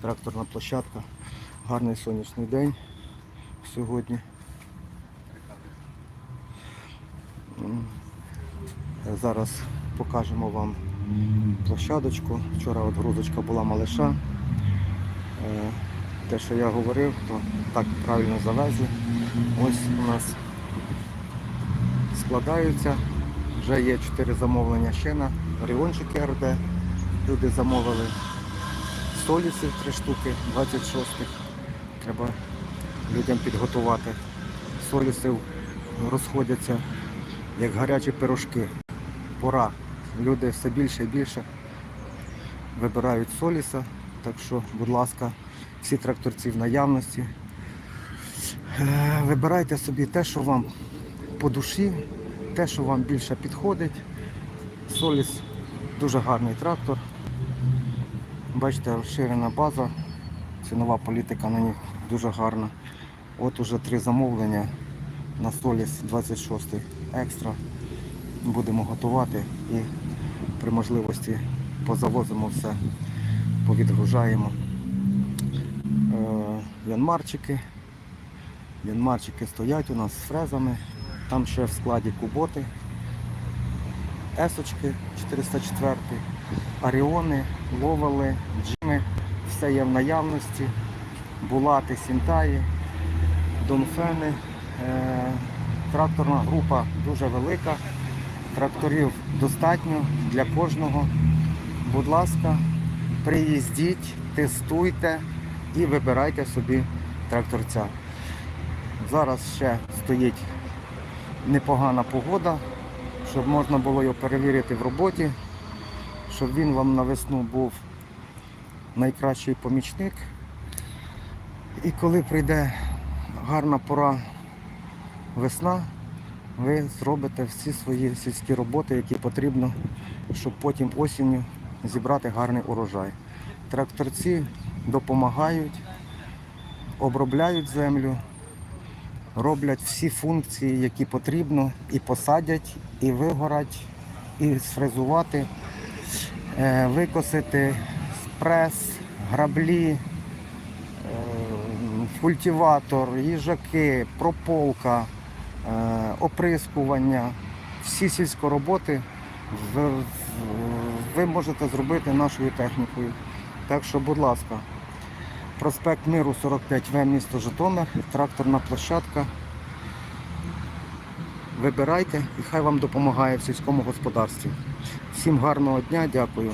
тракторна площадка. Гарний сонячний день сьогодні. Зараз покажемо вам площадочку. Вчора от грузочка була малиша. Е, Те, що я говорив, то так правильно завезли. Ось у нас складаються. Вже є 4 замовлення ще на Оріончики РД. Люди замовили солісів 3 штуки, 26 Треба людям підготувати. Солісів розходяться як гарячі пирожки. Пора. Люди все більше і більше вибирають соліса. Так що, будь ласка, всі тракторці в наявності. Е, Вибирайте собі те, що вам по душі, те, що вам більше підходить. Соліс дуже гарний трактор. Бачите, розширена база, цінова політика на них дуже гарна. От уже три замовлення на Соліс 26 екстра. Будемо готувати і при можливості позавозимо все, повідгружаємо. Е, Янмарчики. Янмарчики стоять у нас з фрезами. Там ще в складі куботи, есочки 404, аріони, ловели, джими. Все є в наявності. Булати, сінтаї, донфени. Е, Тракторна група дуже велика. Тракторів достатньо для кожного. Будь ласка, приїздіть, тестуйте і вибирайте собі тракторця. Зараз ще стоїть непогана погода, щоб можна було його перевірити в роботі, щоб він вам на весну був найкращий помічник. І коли прийде гарна пора весна, ви зробите всі свої сільські роботи, які потрібно, щоб потім осінню зібрати гарний урожай. Тракторці допомагають, обробляють землю, роблять всі функції, які потрібно, і посадять, і вигорать, і сфрезувати, викосити прес, граблі, е, культиватор, їжаки, прополка, е, оприскування, всі сільськороботи ви можете зробити нашою технікою. Так що, будь ласка, проспект Миру 45В, місто Житомир, тракторна площадка. Вибирайте і хай вам допомагає в сільському господарстві. Всім гарного дня, дякую.